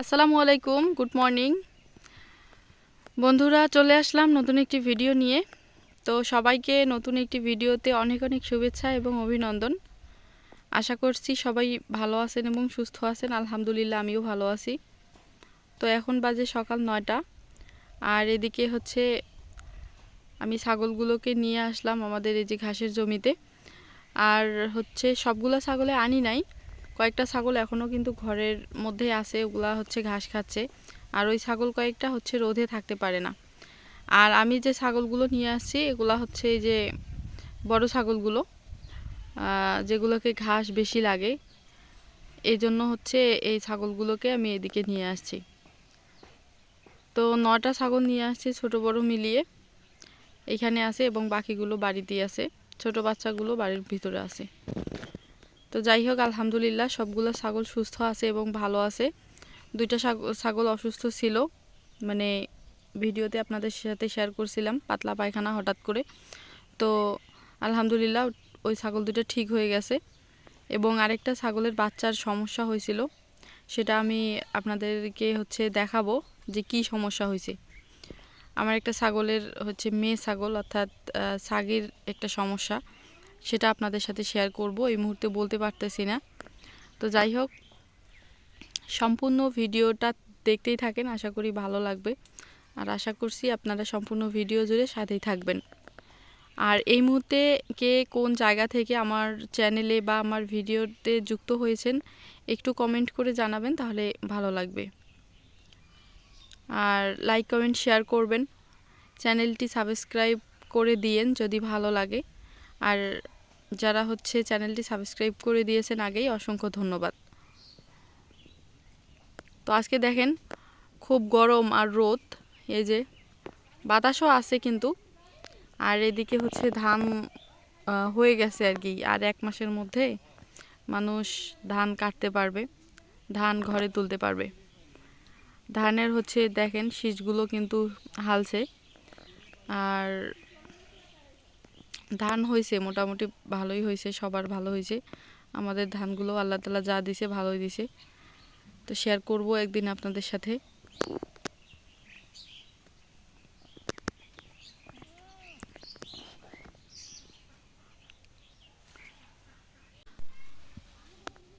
আসসালামু আলাইকুম, good morning. বন্ধুরা, চলে আসলাম নতুন একটি ভিডিও নিয়ে। তো সবাইকে নতুন একটি ভিডিওতে অনেক অনেক শুভেচ্ছা এবং অভিনন্দন। আশা করছি সবাই ভালো আছেন এবং সুস্থ আছেন। আলহামদুলিল্লাহ, আমিও ভালো আছি। তো এখন বাজে সকাল নয়টা। আর এদিকে হচ্ছে আমি ছাগলগুলোকে নিয়ে আসলাম আমাদের এই যে ঘাসের জমিতে। আর হচ্ছে সবগুলো ছাগলে আনি নাই। কয়েকটা ছাগল এখনও কিন্তু ঘরের মধ্যে আছে, ওগুলা হচ্ছে ঘাস খাচ্ছে। আর ওই ছাগল কয়েকটা হচ্ছে রোদে থাকতে পারে না। আর আমি যে ছাগলগুলো নিয়ে আসছি, এগুলা হচ্ছে এই যে বড় ছাগলগুলো যেগুলোকে ঘাস বেশি লাগে এই জন্য হচ্ছে এই ছাগলগুলোকে আমি এদিকে নিয়ে আসছি। তো নটা ছাগল নিয়ে আসছি, ছোট বড় মিলিয়ে। এখানে আছে এবং বাকিগুলো বাড়িতেই আছে। ছোট বাচ্চাগুলো বাড়ির ভিতরে আছে। তো যাই হোক, আলহামদুলিল্লাহ সবগুলো ছাগল সুস্থ আছে এবং ভালো আছে। দুইটা ছাগল অসুস্থ ছিল। মানে ভিডিওতে আপনাদের সাথে শেয়ার করছিলাম, পাতলা পায়খানা হঠাৎ করে। তো আলহামদুলিল্লাহ ওই ছাগল দুটো ঠিক হয়ে গেছে। এবং আরেকটা ছাগলের বাচ্চার সমস্যা হয়েছিল। সেটা আমি আপনাদেরকে হচ্ছে দেখাবো যে কি সমস্যা হয়েছে। আমার একটা ছাগলের হচ্ছে মেয়ে ছাগল, অর্থাৎ ছাগির একটা সমস্যা। সেটা আপনাদের সাথে শেয়ার করব, এই মুহূর্তে বলতে পারতেছি না। তো যাই হোক, সম্পূর্ণ ভিডিওটা দেখতেই থাকেন, আশা করি ভালো লাগবে। আর আশা করছি আপনারা সম্পূর্ণ ভিডিও জুড়ে সাথেই থাকবেন। আর এই মুহূর্তে কে কোন জায়গা থেকে আমার চ্যানেলে বা আমার ভিডিওতে যুক্ত হয়েছেন, একটু কমেন্ট করে জানাবেন, তাহলে ভালো লাগবে। আর লাইক কমেন্ট শেয়ার করবেন। চ্যানেলটি সাবস্ক্রাইব করে দিয়েন যদি ভালো লাগে। আর যারা হচ্ছে চ্যানেলটি সাবস্ক্রাইব করে দিয়েছেন আগেই অসংখ্য ধন্যবাদ। তো আজকে দেখেন খুব গরম আর রোদ, এই যে বাতাসও আছে কিন্তু, আর এদিকে হচ্ছে ধান হয়ে গেছে আর কি, আর এক মাসের মধ্যে মানুষ ধান কাটতে পারবে, ধান ঘরে তুলতে পারবে। ধানের হচ্ছে দেখেন শীষগুলো কিন্তু হালছে, আর ধান হয়েছে মোটামুটি ভালোই হয়েছে সবার ভালো হয়েছে আমাদের ধানগুলো আল্লাহ তালা যা দিছে ভালোই দিছে। তো শেয়ার করব একদিন আপনাদের সাথে।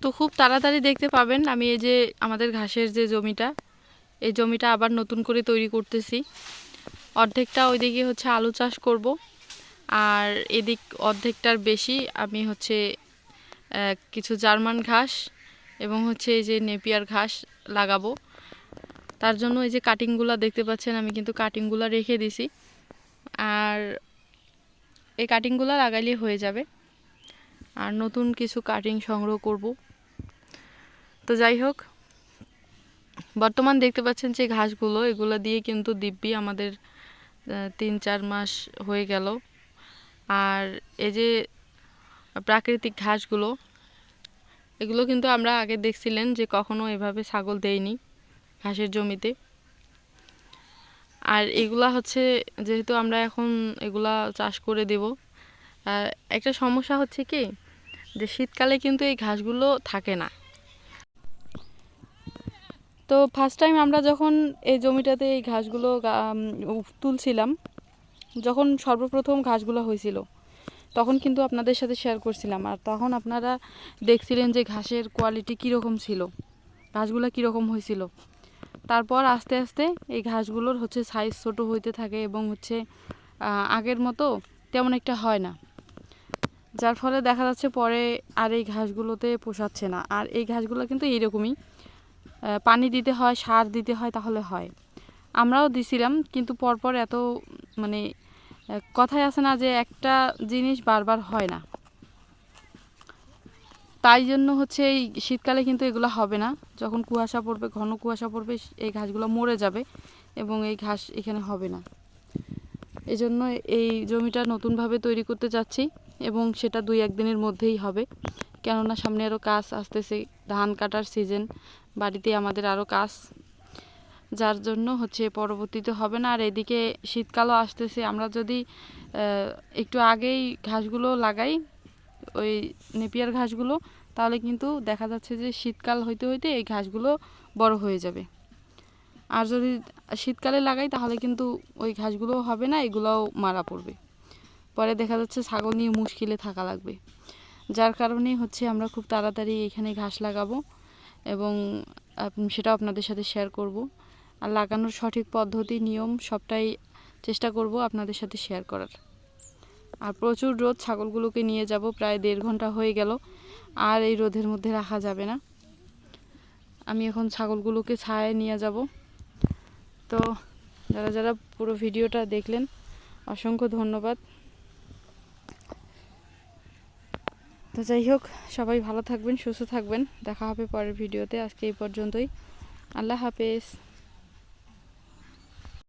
তো খুব তাড়াতাড়ি দেখতে পাবেন আমি এই যে আমাদের ঘাসের যে জমিটা, এই জমিটা আবার নতুন করে তৈরি করতেছি। অর্ধেকটা ওইদিকে হচ্ছে আলু চাষ করব। আর এদিক অর্ধেকটার বেশি আমি হচ্ছে কিছু জার্মান ঘাস এবং হচ্ছে এই যে নেপিয়ার ঘাস লাগাবো। তার জন্য এই যে কাটিংগুলো দেখতে পাচ্ছেন, আমি কিন্তু কাটিংগুলো রেখে দিছি। আর এই কাটিংগুলো লাগাইলে হয়ে যাবে। আর নতুন কিছু কাটিং সংগ্রহ করব। তো যাই হোক, বর্তমান দেখতে পাচ্ছেন যে ঘাসগুলো, এগুলো দিয়ে কিন্তু দিব্যি আমাদের তিন চার মাস হয়ে গেল। আর এই যে প্রাকৃতিক ঘাসগুলো, এগুলো কিন্তু আমরা আগে দেখছিলেন যে কখনো এভাবে ছাগল দেয়নি ঘাসের জমিতে। আর এগুলা হচ্ছে যেহেতু আমরা এখন এগুলা চাষ করে দেব একটা সমস্যা হচ্ছে কি যে শীতকালে কিন্তু এই ঘাসগুলো থাকে না। তো ফার্স্ট টাইম আমরা যখন এই জমিটাতে এই ঘাসগুলো তুলছিলাম যখন সর্বপ্রথম ঘাসগুলো হয়েছিল, তখন কিন্তু আপনাদের সাথে শেয়ার করছিলাম। আর তখন আপনারা দেখছিলেন যে ঘাসের কোয়ালিটি কীরকম ছিল, ঘাসগুলো কীরকম হয়েছিল। তারপর আস্তে আস্তে এই ঘাসগুলোর হচ্ছে সাইজ ছোট হইতে থাকে এবং হচ্ছে আগের মতো তেমন একটা হয় না। যার ফলে দেখা যাচ্ছে পরে আর এই ঘাসগুলোতে পোষাচ্ছে না। আর এই ঘাসগুলো কিন্তু এইরকমই পানি দিতে হয়, সার দিতে হয়, তাহলে হয়। আমরাও দিছিলাম, কিন্তু পরপর এত মানে কথায় আছে না যে একটা জিনিস বারবার হয় না। তাই জন্য হচ্ছে এই শীতকালে কিন্তু এগুলো হবে না। যখন কুয়াশা পড়বে, ঘন কুয়াশা পড়বে এই ঘাসগুলো মরে যাবে এবং এই ঘাস এখানে হবে না। এই জন্য এই জমিটা নতুনভাবে তৈরি করতে যাচ্ছি এবং সেটা দুই একদিনের মধ্যেই হবে। কেননা সামনে আরও কাজ আসতেছে, ধান কাটার সিজন, বাড়িতে আমাদের আরও কাজ যার জন্য হচ্ছে পরবর্তীতে হবে না। আর এদিকে শীতকালও আসতেছে। আমরা যদি একটু আগেই ঘাসগুলো লাগাই, ওই নেপিয়ার ঘাসগুলো, তাহলে কিন্তু দেখা যাচ্ছে যে শীতকাল হইতে হইতে এই ঘাসগুলো বড় হয়ে যাবে। আর যদি শীতকালে লাগাই, তাহলে কিন্তু ওই ঘাসগুলো হবে না, এগুলোও মারা পড়বে। পরে দেখা যাচ্ছে ছাগল নিয়ে মুশকিলে থাকা লাগবে। যার কারণে হচ্ছে আমরা খুব তাড়াতাড়ি এখানে ঘাস লাগাবো এবং সেটাও আপনাদের সাথে শেয়ার করব। আর লাগানোর সঠিক পদ্ধতি, নিয়ম সবটাই চেষ্টা করব আপনাদের সাথে শেয়ার করার। আর প্রচুর রোদ, ছাগলগুলোকে নিয়ে যাব, প্রায় দেড় ঘণ্টা হয়ে গেল, আর এই রোদের মধ্যে রাখা যাবে না। আমি এখন ছাগলগুলোকে ছায়ায় নিয়ে যাব। তো যারা যারা পুরো ভিডিওটা দেখলেন, অসংখ্য ধন্যবাদ। তো যাই হোক, সবাই ভালো থাকবেন, সুস্থ থাকবেন। দেখা হবে পরের ভিডিওতে। আজকে এই পর্যন্তই। আল্লাহ হাফেজ।